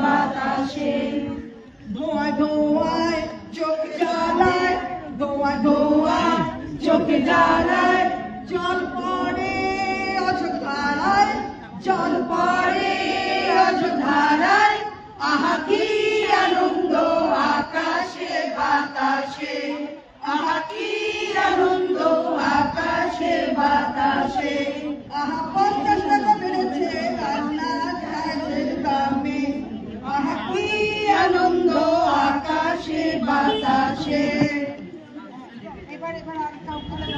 বাতাসে। ধোঁয়া ধোঁয়ায় চোখ জ্বালায়, ধোঁয়া ধোঁয়ায় চোখ জ্বালায়। জল পড়ে অযোধারায় জল পড়ে অযোধারায় আহা কি আনন্দ আকাশে, বাতাসে। আহা কি আনন্দ আকাশে, বাতাসে। আহা আকাশে আর আজকে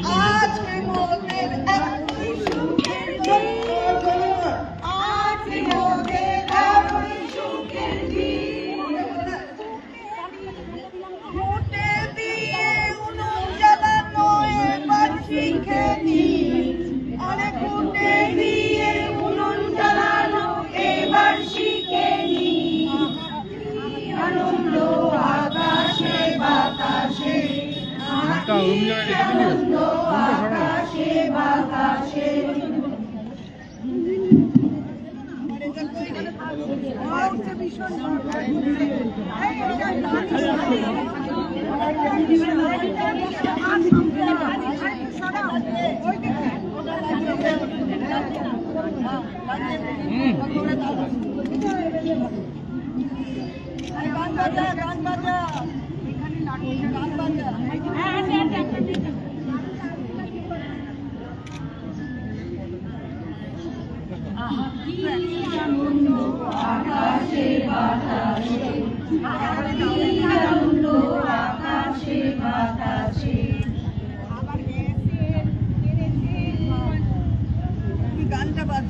গান বাজা গান বাজা। গান বাজা।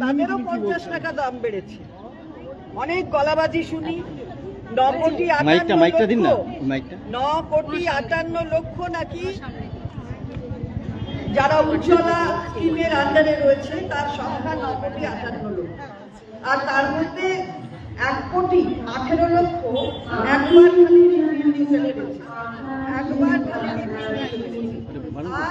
তাদেরও পঞ্চাশ টাকা দাম বেড়েছে। অনেক গলাবাজি শুনি। কোটি আটান্ন মাইকটা দিন না। লক্ষ। ন কোটি আটান্ন লক্ষ নাকি যারা উজ্জ্বলা স্কিমের আন্ডারে রয়েছে তার সংখ্যা ন কোটি আটান্ন লক্ষ। আর তার মধ্যে এক কোটি আঠেরো লক্ষ একবার খালি খালি